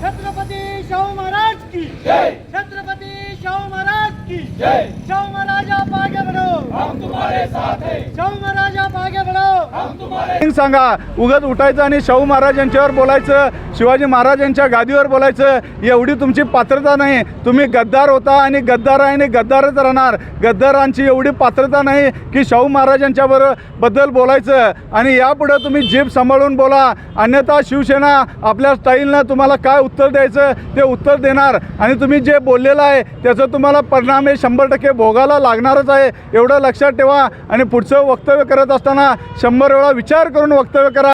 छत्रपती शाहू महाराज की जय. छत्रपती शाहू महाराज की शाहू महाराज आप आगे बढ़ो हम शाहू महाराज आप बढ़ो. सांगा उगत उठायचं आणि शाहू महाराज यांच्यावर बोलायचं शिवाजी महाराज यांच्या गादीवर बोलायचं एवढी तुमची पात्रता नाही. तुम्ही गद्दार होता आणि गद्दार आहे आणि गद्दारच राहणार. गद्दारांची एवढी पात्रता नाही की शाहू महाराजांच्या बरो- बद्दल बोलायचं. आणि यापुढं तुम्ही जीभ सांभाळून बोला. अन्यथा शिवसेना आपल्या स्टाईलनं तुम्हाला काय उत्तर द्यायचं ते उत्तर देणार. आणि तुम्ही जे बोललेलं आहे त्याचं तुम्हाला परिणाम हे शंभर टक्के भोगायला लागणारच आहे. एवढं लक्षात ठेवा. ठेवा आणि पुढचं वक्तव्य करत असताना शंभर वेळा विचार करून वक्तव्य करा.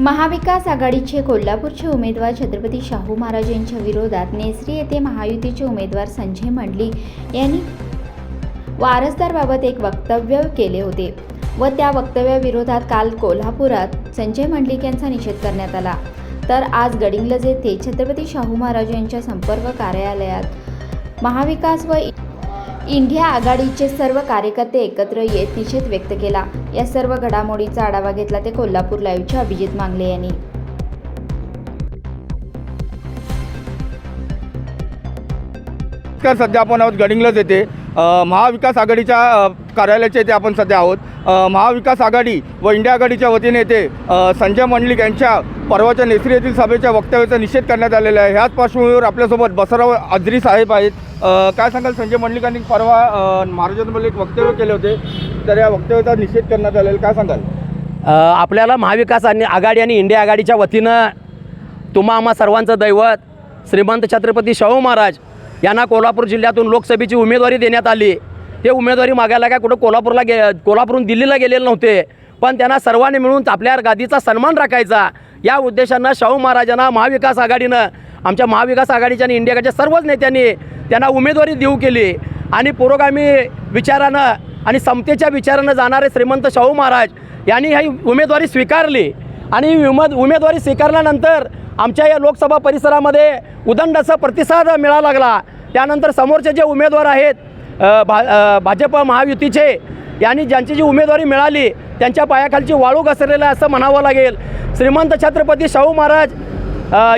महाविकास आघाडीचे कोल्हापूरचे उमेदवार छत्रपती शाहू महाराज यांच्या विरोधात नेसरी येथे महायुतीचे उमेदवार संजय मंडली यांनी वारसदारबाबत एक वक्तव्य केले होते व त्या वक्तव्याविरोधात काल कोल्हापुरात संजय मंडलिक यांचा निषेध करण्यात आला. तर आज गडिंग्लज येथे छत्रपती शाहू महाराज यांच्या संपर्क कार्यालयात महाविकास व इंडिया आघाडीचे सर्व कार्यकर्ते एकत्र येत निषेध व्यक्त केला. या सर्व घडामोडीचा आढावा घेतला ते कोल्हापूर लाईव्हच्या अभिजित मांगले यांनी. सध्या आपण आहोत गडिंगलाच येते महाविकास आघाडीच्या कार्यालयाचे येथे आपण सध्या आहोत. महाविकास आघाडी व इंडिया आघाडीच्या वतीने येथे संजय मंडलिक यांच्या परवाच्या नेसरी येथील सभेच्या वक्तव्याचा निषेध करण्यात आलेला आहे. ह्याच पार्श्वभूमीवर आपल्यासोबत बसराव आजरी साहेब आहेत. काय सांगाल? संजय मंडलिकांनी परवा अ, महाराजांबद्दल एक वक्तव्य केले होते. तर या वक्तव्याचा निषेध करण्यात आलेला आहे. काय सांगाल? आपल्याला महाविकास आणि आघाडी आणि इंडिया आघाडीच्या वतीनं तुम्हा आम्हा सर्वांचं दैवत श्रीमंत छत्रपती शाहू महाराज यांना कोल्हापूर जिल्ह्यातून लोकसभेची उमेदवारी देण्यात आली. हे उमेदवारी मागायला काय कुठं कोल्हापूरला गे कोल्हापूरहून दिल्लीला गेलेले नव्हते. पण त्यांना सर्वांनी मिळून आपल्या गादीचा सन्मान राखायचा. या उद्देशानं शाहू महाराजांना महाविकास आघाडीनं आमच्या महाविकास आघाडीच्या आणि इंडियाच्या सर्वच नेत्यांनी त्यांना उमेदवारी देऊ केली. आणि पुरोगामी विचारानं आणि समतेच्या विचारानं जाणारे श्रीमंत शाहू महाराज यांनी ही उमेदवारी स्वीकारली. आणि उमेद उमेदवारी स्वीकारल्यानंतर आमच्या या लोकसभा परिसरामध्ये उदंड असा प्रतिसाद मिळाला लागला. त्यानंतर समोरचे जे उमेदवार आहेत भा भाजप महायुतीचे यांनी ज्यांची जी उमेदवारी मिळाली त्यांच्या पायाखालची वाळू घसरलेलं आहे असं म्हणावं लागेल. श्रीमंत छत्रपती शाहू महाराज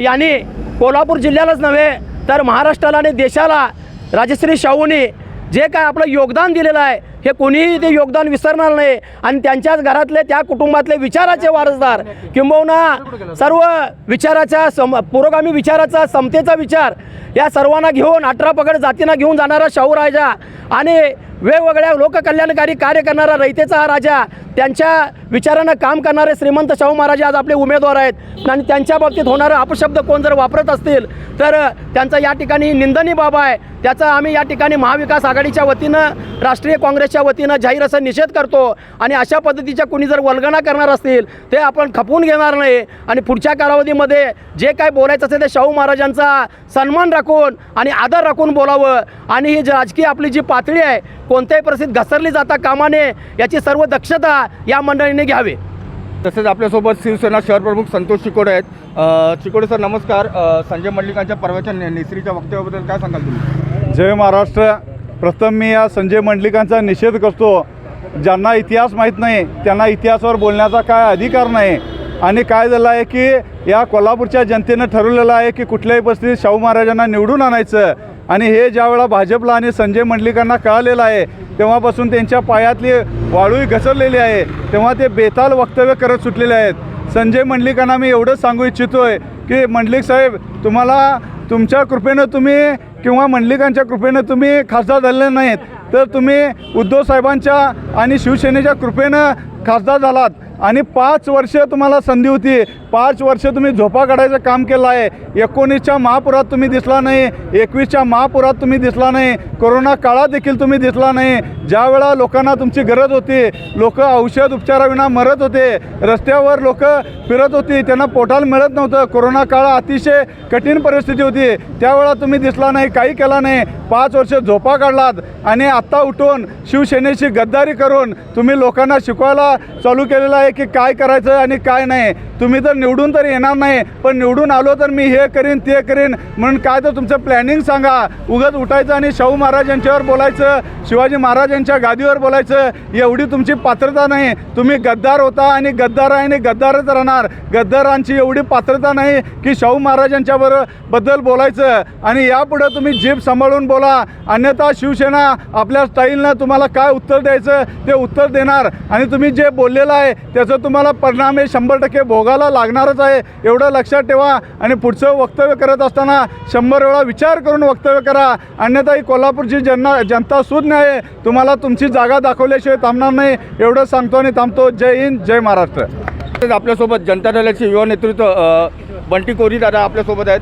यांनी कोल्हापूर जिल्ह्यालाच नव्हे तर महाराष्ट्राला आणि देशाला राजश्री शाहूंनी जे काय आपलं योगदान दिलेलं आहे हे कोणीही ते योगदान विसरणार नाही. आणि त्यांच्याच घरातले त्या कुटुंबातले विचाराचे वारसदार. किंबहुना सर्व विचाराच्या सम पुरोगामी विचाराचा समतेचा विचार या सर्वांना घेऊन अठरा पगड जातींना घेऊन जाणारा शाहू राजा आणि वेगवेगळ्या लोककल्याणकारी कार्य करणारा रयतेचा हा राजा त्यांच्या विचारानं काम करणारे श्रीमंत शाहू महाराज आज आपले उमेदवार आहेत. आणि त्यांच्या बाबतीत होणारा अपशब्द कोण जर वापरत असतील तर त्यांचा या ठिकाणी निंदनीय बाब आहे. त्याचा आम्ही या ठिकाणी महाविकास आघाडीच्या वतीनं राष्ट्रीय काँग्रेसच्या वतीनं जाहीर असा निषेध करतो. आणि अशा पद्धतीच्या कुणी जर वल्गना करणार असतील ते आपण खपवून घेणार नाही. आणि पुढच्या कालावधीमध्ये जे काय बोलायचं असेल ते शाहू महाराजांचा सन्मान राखून आणि आदर राखून बोलावं. आणि ही जी राजकीय आपली जी पातळी आहे कोणत्याही परिस्थितीत घसरली जाता कामाने याची सर्व दक्षता या मंडळीने घ्यावी. तसेच आपल्यासोबत शिवसेना शहर प्रमुख संतोष चिकोडे आहेत. चिकोडे सर नमस्कार. संजय मंडलिकांच्या परवाच्या नेसरीच्या वक्तव्याबद्दल काय सांगाल तुम्ही? जय महाराष्ट्र. प्रथम मी या संजय मंडलिकांचा निषेध करतो. ज्यांना इतिहास माहीत नाही त्यांना इतिहासावर बोलण्याचा काय अधिकार नाही. आणि काय झालं आहे की या कोल्हापूरच्या जनतेनं ठरवलेलं आहे की कुठल्याही परिस्थितीत शाहू महाराजांना निवडून आणायचं. आणि हे ज्यावेळा भाजपला आणि संजय मंडलिकांना कळालेलं आहे तेव्हापासून त्यांच्या पायातली वाळूही घसरलेली आहे तेव्हा ते बेताल वक्तव्य करत सुटलेले आहेत. संजय मंडलिकांना मी एवढंच सांगू इच्छितोय की मंडलिक साहेब तुम्हाला तुमच्या कृपेनं तुम्ही किंवा मंडलिकांच्या कृपेनं तुम्ही खासदार झालेले नाहीत तर तुम्ही उद्धव साहेबांच्या आणि शिवसेनेच्या कृपेनं खासदार झालात. आणि पाच वर्ष तुम्हाला संधी होती. पाच वर्ष तुम्ही झोपा काढायचं काम केलं आहे. एकोणीसच्या महापुरात तुम्ही दिसला नाही. एकवीसच्या महापुरात तुम्ही दिसला नाही. कोरोना काळात देखील तुम्ही दिसला नाही. ज्यावेळा लोकांना तुमची गरज होती लोक औषध उपचाराविना मरत होते. रस्त्यावर लोक फिरत होती. त्यांना पोटाला मिळत नव्हतं. कोरोना काळ अतिशय कठीण परिस्थिती होती. त्यावेळा तुम्ही दिसला नाही काही केला नाही. पाच वर्ष झोपा काढलात. आणि आत्ता उठून शिवसेनेशी गद्दारी करून तुम्ही लोकांना शिकवायला चालू केलेला आहे. की काय करायचं आणि काय नाही. तुम्ही तर निवडून तर येणार नाही पण निवडून आलो तर मी हे करीन ते करीन. म्हणून काय तर तुमचं प्लॅनिंग सांगा. उगत उठायचं आणि शाहू महाराज यांच्यावर बोलायचं शिवाजी महाराज यांच्या गादीवर बोलायचं. एवढी तुमची पात्रता नाही. तुम्ही गद्दार होता आणि गद्दार आहे आणि गद्दारच राहणार. गद्दारांची एवढी पात्रता नाही की शाहू महाराजांच्या बद्दल बोलायचं. आणि यापुढं तुम्ही जीभ सांभाळून बोला. अन्यथा शिवसेना आपल्या स्टाईलनं तुम्हाला काय उत्तर द्यायचं ते उत्तर देणार. आणि तुम्ही जे बोललेलं आहे त्याचं तुम्हाला परिणाम हे शंभर टक्के भोगायला लागणारच आहे. एवढं लक्षात ठेवा आणि पुढचं वक्तव्य करत असताना शंभर वेळा विचार करून वक्तव्य करा. अन्यथा ही कोल्हापूरची जनना जनता सुज्ञ आहे. तुम्हाला तुमची जागा दाखवल्याशिवाय थांबणार नाही. एवढं सांगतो आणि थांबतो. जय हिंद जय महाराष्ट्र. आपल्यासोबत जनता दलाचे युवा नेतृत्व बंटी कोरी दादा आपल्यासोबत आहेत.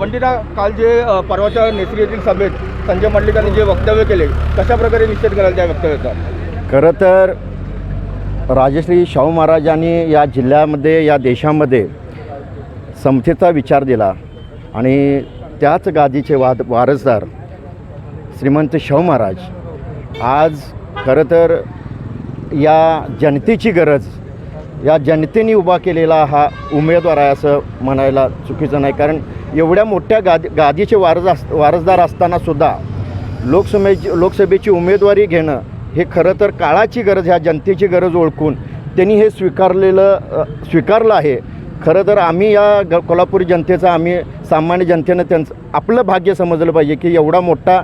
बंटीदा काल जे परवाच्या येथील सभेत संजय मंडलिकांनी जे वक्तव्य केले कशा प्रकारे निषेध कराल त्या वक्तव्याचा? खरं तर राजश्री शाहू महाराजांनी या जिल्ह्यामध्ये या देशामध्ये समतेचा विचार दिला आणि त्याच गादीचे वाद वारसदार श्रीमंत शाहू महाराज आज खरं तर या जनतेची गरज या जनतेने उभा केलेला हा उमेदवार आहे असं म्हणायला चुकीचं नाही. कारण एवढ्या मोठ्या गादी गादीचे वारस अस वारसदार असतानासुद्धा लोकसभेची लोकसभेची उमेदवारी घेणं हे खरं तर काळाची गरज ह्या जनतेची गरज ओळखून त्यांनी हे स्वीकारलेलं स्वीकारलं आहे. खरं तर आम्ही या ग कोल्हापुरी जनतेचं आम्ही सामान्य जनतेनं त्यांचं आपलं भाग्य समजलं पाहिजे की एवढा मोठा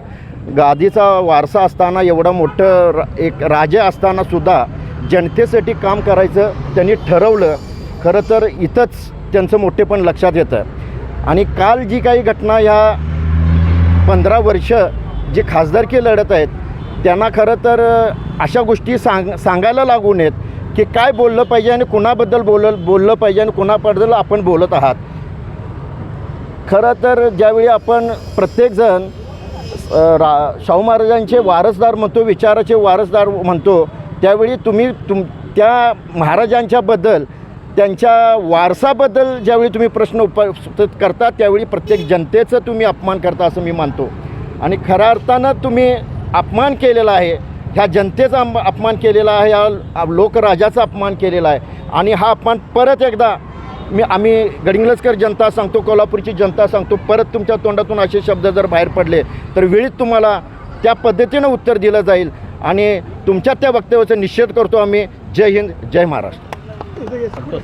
गादीचा वारसा असताना एवढं मोठं रा एक राजे असतानासुद्धा जनतेसाठी काम करायचं त्यांनी ठरवलं. खरं तर इथंच त्यांचं मोठेपण लक्षात येतं. आणि काल जी काही घटना ह्या पंधरा वर्ष जे खासदारकी लढत आहेत त्यांना खरं तर अशा गोष्टी सांग सांगायला लागू नयेत की काय बोललं पाहिजे आणि कुणाबद्दल बोल बोललं पाहिजे आणि कुणाबद्दल आपण बोलत आहात. खरं तर ज्यावेळी आपण प्रत्येकजण रा शाहू महाराजांचे वारसदार म्हणतो विचाराचे वारसदार म्हणतो त्यावेळी तुम्ही तुम त्या महाराजांच्याबद्दल त्यांच्या वारसाबद्दल ज्यावेळी तुम्ही प्रश्न उपस्थित करता त्यावेळी प्रत्येक जनतेचं तुम्ही अपमान करता असं मी मानतो. आणि खऱ्या अर्थानं तुम्ही अपमान केलेला आहे. ह्या जनतेचा अपमान केलेला आहे ह्या लोकराजाचा अपमान केलेला आहे. आणि हा अपमान परत एकदा मी आम्ही गडिंगलजकर जनता सांगतो कोल्हापूरची जनता सांगतो परत तुमच्या तोंडातून असे शब्द जर बाहेर पडले तर वेळीच तुम्हाला त्या पद्धतीनं उत्तर दिलं जाईल. आणि तुमच्या त्या वक्तव्याचा निषेध करतो आम्ही. जय हिंद जय महाराष्ट्र.